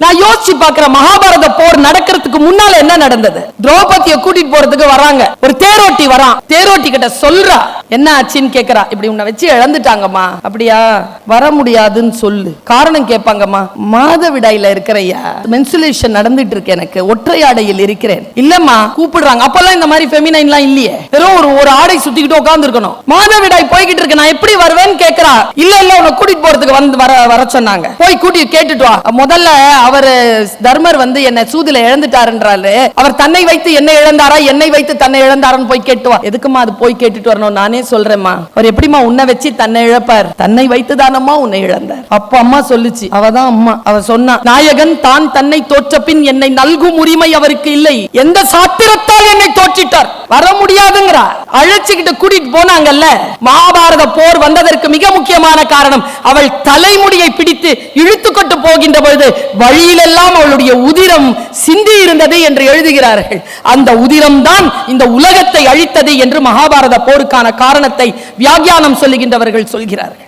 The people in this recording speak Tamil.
நான் யோசிச்சு பார்க்கிறேன் மகாபாரத போர் நடக்க அதுக்கு முன்னால என்ன நடந்தது? திரௌபதிய கூட்டிட்டு போறதுக்கு வராங்க. ஒரு தேரோட்டி வரான் தேரோட்டி கிட்ட சொல்றா. என்ன ஆச்சுன்னு கேக்குறா. இப்படி உன்னை வச்சு இழந்துட்டாங்கம்மா. அப்படியா? வர முடியாதுன்னு சொல்லு. காரணம் கேட்பாங்கம்மா மாதவிடாயில இருக்கிறையா? மென்சுலேஷன் நடந்துட்டு இருக்கு எனக்கு. ஒற்றை ஆடையில் இருக்கிறேன். இல்லம்மா கூப்பிடுறாங்க. அப்பெல்லாம் இந்த மாதிரி ஃபெமினைன்லாம் இல்லையே. வெறும் ஒரு ஒரு ஆடை சுத்திக்கிட்டு உட்கார்ந்து இருக்கணும் மாதவிடாய் போய்கிட்டு இருக்கு. நான் எப்படி வருவேன்னு கேக்குறா. இல்ல இல்ல உன்னை கூட்டிட்டு போறதுக்கு வந்து வர வர சொன்னாங்க. போய் கூட்டி கேட்டுட்டு வா. முதல்ல அவர் தர்மர் வந்து என்ன சூதுல இழந்துட்டாருன்றாரு அவர் தன்னை வைத்து என்ன இழந்தாரா? என்னை வைத்து தன்னை இழந்தாரான்னு போய் கேட்டுவா எதுக்குமா அது போய் கேட்டுட்டு வரணும்? நானே சொல்றேம்மா. அவர் எப்படிமா உன்னை வச்சு தன்னை இழப்பார்? தன்னை வைத்து தானம்மா உன்னை இழந்தார். அப்ப அம்மா சொல்லுச்சு. அவதான் அம்மா. அவ சொன்னா நாயகன் தான் தன்னை தோற்ற பின் என்னை நல்கும் உரிமை அவருக்கு இல்லை. எந்த சாத்திரத்தால் என்னை தோற்றிட்டார்? வர முடியாதுங்கிறார். அழைச்சுக்கிட்டு கூட்டிட்டு போனாங்கல்ல. மகாபாரத போர் வந்ததற்கு மிக முக்கியமான காரணம் அவள் தலைமுடியை பிடித்து இழுத்துக்கொண்டு போகின்ற பொழுது வழியிலெல்லாம் அவளுடைய உதிரம் சிந்தி இருந்த இருந்தது என்று எழுதுகிறார்கள். அந்த உதிரம்தான் இந்த உலகத்தை அழித்தது என்று மகாபாரத போருக்கான காரணத்தை வியாக்கியானம் சொல்லுகின்றவர்கள் சொல்கிறார்கள்.